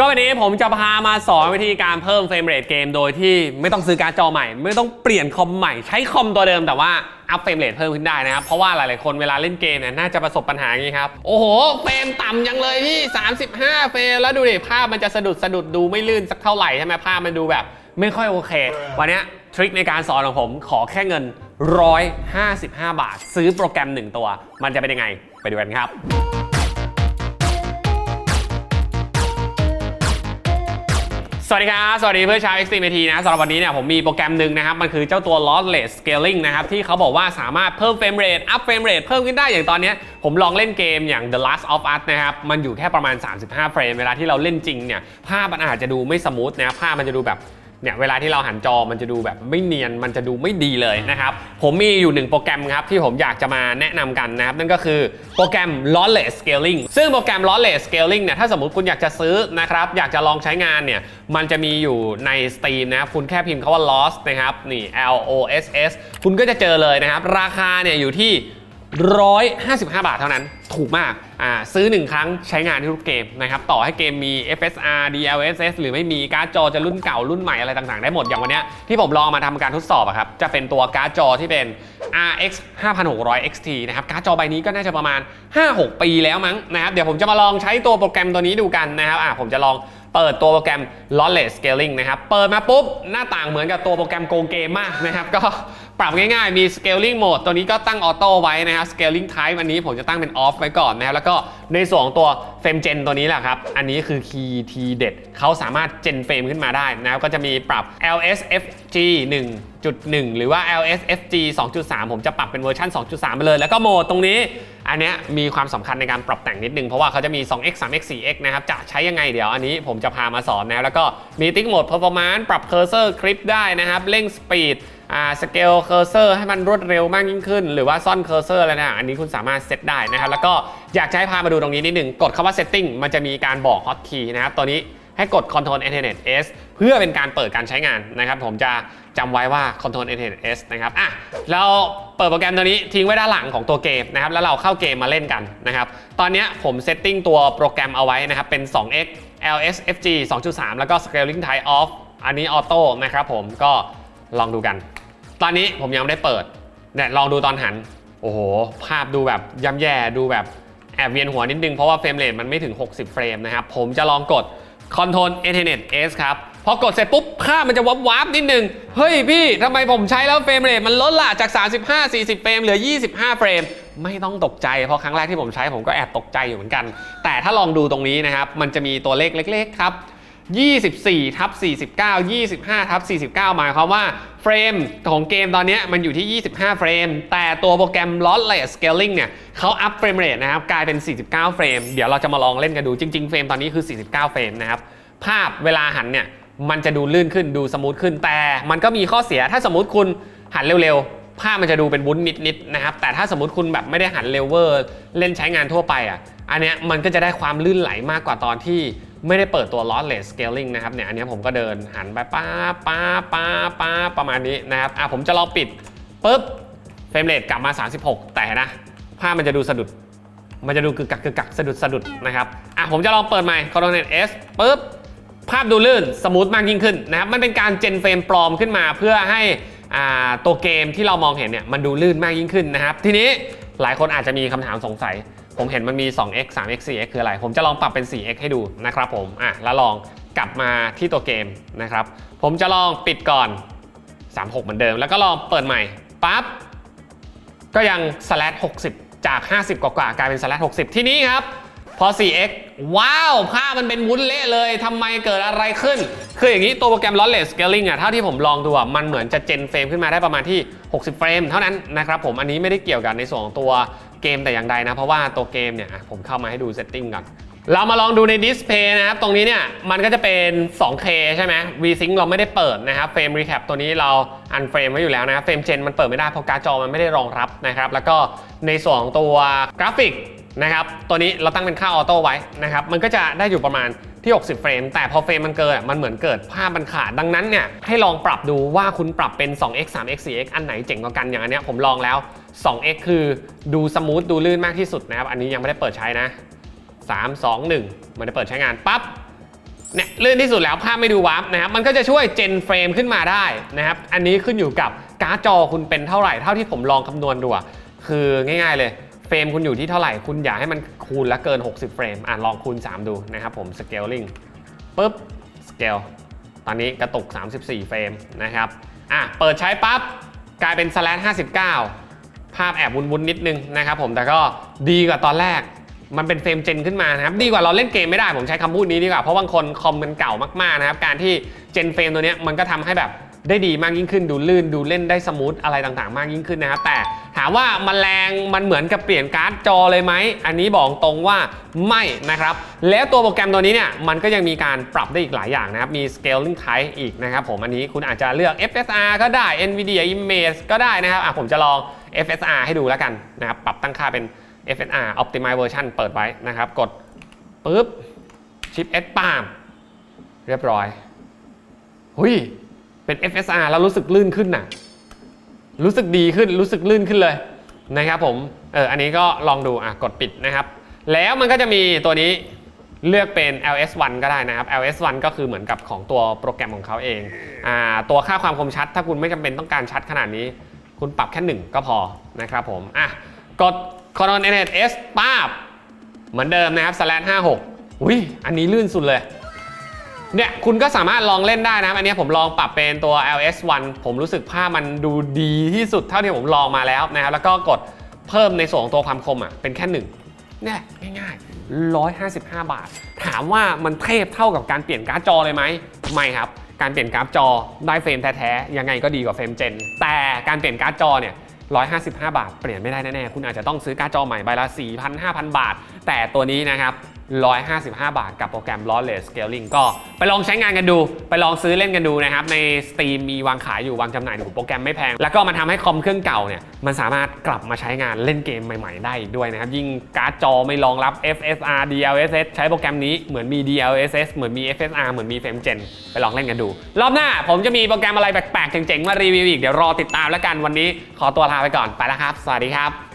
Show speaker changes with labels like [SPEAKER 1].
[SPEAKER 1] ก็วันนี้ผมจะพามาสอนวิธีการเพิ่มเฟรมเรทเกมโดยที่ไม่ต้องซื้อการ์ดจอใหม่ ไม่ต้องเปลี่ยนคอมใหม่ใช้คอมตัวเดิมแต่ว่าอัพเฟรมเรทเพิ่มขึ้นได้นะครับ เพราะว่าหลาย ๆ คนเวลาเล่นเกมเนี่ยน่าจะประสบปัญหาอย่างนี้ครับ โอ้โห เฟรมต่ำยังเลยพี่ 35 เฟรมแล้วดูดิภาพมันจะสะดุดสะดุดดูไม่ลื่นสักเท่าไหร่ใช่ไหมภาพมันดูแบบ ไม่ค่อยโอเค วันนี้ทริคในการสอนของผมขอแค่เงิน 155 บาท ซื้อโปรแกรม 1 ตัว มันจะเป็นยังไงไปดูกันครับ สวัสดีครับ สวัสดีเพื่อนชาว XTMT นะสำหรับวันนี้เนี่ยผมมีโปรแกรมหนึ่งนะครับ มันคือเจ้าตัว Lossless Scaling นะครับ ที่เขาบอกว่าสามารถเพิ่มเฟรมเรทอัพเฟรมเรทเพิ่มขึ้นได้อย่างตอนนี้ ผมลองเล่นเกมอย่าง The Last of Us นะครับ มันอยู่แค่ประมาณ 35 เฟรม เวลาที่เราเล่นจริงเนี่ย ภาพมันอาจจะดูไม่สมูทนะภาพมันจะดูแบบ เนี่ยเวลาที่เราหันจอมันจะดูแบบไม่เนียนมันจะดูไม่ดีเลยนะครับ ผมมีอยู่หนึ่งโปรแกรมครับที่ผมอยากจะมาแนะนำกันนะครับ นั่นก็คือโปรแกรม Lossless Scaling ซึ่งโปรแกรม Lossless Scaling เนี่ยถ้าสมมติคุณอยากจะซื้อนะครับ อยากจะลองใช้งานเนี่ยมันจะมีอยู่ใน Steam นะครับคุณแค่พิมพ์คาว่า Lost นะครับนี่ L O S S คุณก็จะเจอเลยนะครับ ราคาเนี่ยอยู่ที่ 155 บาทเท่านั้นถูกมากอ่าซื้อ 1 ครั้งใช้งานทุกเกมนะครับต่อให้เกมมี FSR DLSS หรือไม่มีการ์ดจอจะรุ่นเก่ารุ่นใหม่อะไรต่างๆ ได้หมดอย่างวันนี้ที่ผมลองมาทำการทดสอบอะครับจะเป็นตัวการ์ดจอที่เป็น RX 5600 XT นะครับการ์ดจอใบนี้ก็น่าจะประมาณ 5-6 ปีแล้วมั้งนะครับเดี๋ยวผมจะมาลองใช้ตัวโปรแกรมตัวนี้ดูกันนะครับอ่าผมจะลองเปิดตัวโปรแกรม Lossless Scaling นะครับ เปิดมาปุ๊บ หน้าต่างเหมือนกับตัวโปรแกรมโกงเกมมากนะครับ ก็ ปรับง่ายๆ มี scaling mode ตัวนี้ก็ตั้งออโต้ไว้นะครับ scaling type อันนี้ผมจะตั้งเป็น off ไว้ก่อนนะครับ แล้วก็ในส่วนของตัว frame gen ตัวนี้แหละครับ อันนี้คือ key ทีเด็ดเขาสามารถ gen frame ขึ้นมาได้นะครับ ก็จะมีปรับ LSFG 1.1 หรือว่า LSFG 2.3 ผมจะปรับเป็นเวอร์ชัน2.3 ไปเลย แล้วก็โหมดตรงนี้ อันเนี้ยมีความสำคัญในการปรับแต่งนิดนึง เพราะว่าเขาจะมี 2x 3x 4x นะครับ จะใช้ยังไงเดี๋ยวอันนี้ผมจะพามาสอนนะ แล้วก็มีติ๊กโหมด performance ปรับ cursor clip ได้นะครับ เร่ง speed สเกลเคอร์เซอร์ให้มันรวดเร็วมากยิ่งขึ้น หรือว่าซ่อนเคอร์เซอร์อะไรนะอันนี้คุณสามารถเซตได้นะครับแล้วก็อยากจะให้พามาดูตรงนี้นิดหนึ่งกดคำว่า setting มันจะมีการบอกฮอตคีย์นะครับตัวนี้ให้กด control internet s เพื่อเป็นการเปิดการใช้งานนะครับ ผมจะจำไว้ว่า control internet s นะครับอะเราเปิดโปรแกรมตัวนี้ทิ้งไว้ด้านหลังของตัวเกมนะครับ แล้วเราเข้าเกมมาเล่นกันนะครับ ตอนนี้ผมเซตติ้งตัวโปรแกรมเอาไว้นะครับ เป็น 2x lsfg 2.3 แล้วก็ scaling type off อันนี้ออโต้นะครับผมก็ลองดูกัน ตอนนี้ผมยังไม่ได้เปิดเนี่ยลองดูตอนหัน โอ้โห ภาพดูแบบย่ำแย่ดูแบบแอบเวียนหัวนิดนึงเพราะว่าเฟรมเรทมันไม่ถึง 60 เฟรมนะครับ ผมจะลองกด Control Internet S ครับ พอกดเสร็จปุ๊บภาพมันจะวับวับนิดนึง เฮ้ยพี่ทำไมผมใช้แล้วเฟรมเรทมันลดละจาก 35 40 เฟรมเหลือ 25 เฟรม ไม่ต้องตกใจ เพราะครั้งแรกที่ผมใช้ผมก็แอบตกใจอยู่เหมือนกัน แต่ถ้าลองดูตรงนี้นะครับ มันจะมีตัวเลขเล็ก ๆ ครับ 24ทับ49 25ทับ49 หมายความว่าเฟรมของเกมตอนนี้มันอยู่ที่ 25 เฟรม แต่ตัวโปรแกรม Lossless Scaling เนี่ยเขาอัพเฟรมเรทนะครับ กลายเป็น 49 เฟรม เดี๋ยวเราจะมาลองเล่นกันดูจริง ๆ เฟรมตอนนี้คือ 49 เฟรมนะครับ ภาพเวลาหันเนี่ย มันจะดูลื่นขึ้นดูสมูทขึ้น แต่มันก็มีข้อเสียถ้าสมมติคุณหันเร็วๆ ภาพมันจะดูเป็นวุ้นนิดๆนะครับแต่ถ้าสมมติคุณแบบไม่ได้หันเร็วเวอร์เล่นใช้งานทั่วไปอะอันเนี้ยมันก็จะได้ความลื่นไหลมากกว่าตอนที่ ไม่ได้เปิดตัว lossless scaling นะครับเนี่ยอันนี้ผมก็เดินหันไปป้าป้าป้าป้าประมาณนี้นะครับอะผมจะลองปิดปุ๊บเฟรมเรทกลับมา 36 แต่นะภาพมันจะดูสะดุด มันจะดูกึกกักกึกกักสะดุดสะดุดนะครับอะผมจะลองเปิดใหม่ Control S ปุ๊บภาพดูลื่นสมูทมากยิ่งขึ้นนะครับมันเป็นการเจนเฟรมปลอมขึ้นมาเพื่อให้อ่าตัวเกมที่เรามองเห็นเนี่ยมันดูลื่นมากยิ่งขึ้นนะครับ ทีนี้หลายคนอาจจะมีคำถามสงสัย ผมเห็นมันมี 2x 3x 4x คืออะไร ผมจะลองปรับเป็น 4x ให้ดูนะครับผมอะแล้วลองกลับมาที่ตัวเกมนะครับ ผมจะลองปิดก่อน 36 เหมือนเดิม แล้วก็ลองเปิดใหม่ปั๊บก็ยัง slash 60 จาก 50 กว่าๆกลายเป็น slash 60 ที่นี้ครับ พอ 4x ว้าว ภาพมันเป็นวุ้นเละเลยทำไมเกิดอะไรขึ้น คืออย่างนี้ตัวโปรแกรม Lossless Scaling อะเท่าที่ผมลองดูอะมันเหมือนจะเจนเฟรมขึ้นมาได้ประมาณที่ 60 เฟรมเท่านั้นนะครับผมอันนี้ไม่ได้เกี่ยวกับในส่วนของตัว เกมแต่อย่างใดนะ เพราะว่าตัวเกมเนี่ยผมเข้ามาให้ดู setting ก่อนเรามาลองดูในดิสเพย์นะครับ ตรงนี้เนี่ยมันก็จะเป็น 2K ใช่ไหม VSync เราไม่ได้เปิดนะครับเฟรม Recap ตัวนี้เราอันเฟรมไว้อยู่แล้วนะครับเฟรมเจนมันเปิดไม่ได้เพราะการ์ดจอมันไม่ได้รองรับนะครับ แล้วก็ในส่วนของตัวกราฟิกนะครับ ตัวนี้เราตั้งเป็นค่าออโต้ไว้นะครับ มันก็จะได้อยู่ประมาณ ที่ 60 เฟรม แต่พอเฟรมมันเกินอะมันเหมือนเกิดภาพมันขาด ดังนั้นเนี่ยให้ลองปรับดูว่าคุณปรับเป็น 2x 3x 4x อันไหนเจ๋งกว่ากันอย่างอันเนี้ยผมลองแล้ว 2x คือดูสมูทดูลื่นมากที่สุดนะครับ อันนี้ยังไม่ได้เปิดใช้นะ 3 2 1 มันจะเปิดใช้งานปั๊บเนี่ยลื่นที่สุดแล้วภาพไม่ดูวับนะครับมันก็จะช่วยเจนเฟรมขึ้นมาได้นะครับอันนี้ขึ้นอยู่กับการ์ดจอคุณเป็นเท่าไหร่เท่าที่ผมลองคำนวณดูคือง่าย ๆ เลยเฟรมคุณอยู่ที่เท่าไหร่คุณอยากให้มัน คูณและเกิน 60 เฟรมอะลองคูณ 3 ดูนะครับผม scaling ปุ๊บ scale ตอนนี้กระตุก 34 เฟรมนะครับอะเปิดใช้ปั๊บกลายเป็น slash 59 ภาพแอบวุ้นๆนิดนึงนะครับผมแต่ก็ดีกว่าตอนแรกมันเป็นเฟรมเจนขึ้นมานะครับดีกว่าเราเล่นเกมไม่ได้ผมใช้คำพูดนี้ดีกว่าเพราะบางคนคอมมันเก่ามากๆนะครับการที่เจนเฟรมตัวนี้มันก็ทำให้แบบ ได้ดีมากยิ่งขึ้นดูลื่นดูเล่นได้สมูทอะไรต่างๆ มากยิ่งขึ้นนะครับแต่ถามว่ามันแรงมันเหมือนกับเปลี่ยนการ์ดจอเลยไหมอันนี้บอกตรงว่าไม่นะครับ แล้วตัวโปรแกรมตัวนี้เนี่ยมันก็ยังมีการปรับได้อีกหลายอย่างนะครับ มี scaling type อีกนะครับผมอันนี้คุณอาจจะเลือก FSR ก็ได้ NVIDIA Image ก็ได้นะครับอะผมจะลอง FSR ให้ดูแล้วกันนะครับปรับตั้งค่าเป็น FSR Optimize Version เปิดไว้นะครับ กดปุ๊บชิป S ปามเรียบร้อยหุย เป็น FSR แล้วรู้สึกลื่นขึ้นน่ะรู้สึกดีขึ้นรู้สึกลื่นขึ้นเลยนะครับผมเอออันนี้ก็ลองดูอะกดปิดนะครับ แล้วมันก็จะมีตัวนี้เลือกเป็น LS1 ก็ได้นะครับ LS1 ก็คือเหมือนกับของตัวโปรแกรมของเขาเองอ่าตัวค่าความคมชัด ถ้าคุณไม่จำเป็นต้องการชัดขนาดนี้ คุณปรับแค่หนึ่งก็พอนะครับผมอะกด Ctrl N S ป้าบ เหมือนเดิมนะครับ slash 56อุ้ยอันนี้ลื่นสุดเลย เนี่ยคุณก็สามารถลองเล่นได้นะ อันนี้ผมลองปรับเป็นตัว LS1 ผมรู้สึกภาพมันดูดีที่สุดเท่าที่ผมลองมาแล้วนะครับแล้วก็กดเพิ่มในส่วนของตัวความคมอะเป็นแค่หนึ่งเนี่ยง่ายๆ 155 บาท ถามว่ามันเทพเท่ากับการเปลี่ยนการ์ดจอเลยไหมไม่ครับ การเปลี่ยนการ์ดจอได้เฟรมแท้ๆยังไงก็ดีกว่าเฟรมเจนแต่การเปลี่ยนการ์ดจอเนี่ย155 บาท เปลี่ยนไม่ได้แน่ๆ คุณอาจจะต้องซื้อการ์ดจอใหม่ใบละ4,000 5,000 บาท แต่ตัวนี้นะครับ 155 บาทกับโปรแกรม Lossless Scaling ก็ไปลองใช้งานกันดู ไปลองซื้อเล่นกันดูนะครับ ใน Steam มีวางขายอยู่วางจำหน่ายอยู่โปรแกรมไม่แพง แล้วก็มันทำให้คอมเครื่องเก่าเนี่ย มันสามารถกลับมาใช้งานเล่นเกมใหม่ๆ ได้อีกด้วยนะครับ ยิ่งการ์ดจอไม่รองรับ FSR DLSS ใช้โปรแกรมนี้เหมือนมี DLSS เหมือนมี FSR เหมือนมี Frame Gen ไปลองเล่นกันดู รอบหน้าผมจะมีโปรแกรมอะไรแปลกๆเจ๋งๆมารีวิวอีกเดี๋ยวรอติดตามแล้วกันวันนี้ ขอตัวลาไปก่อนไปแล้วครับ สวัสดีครับ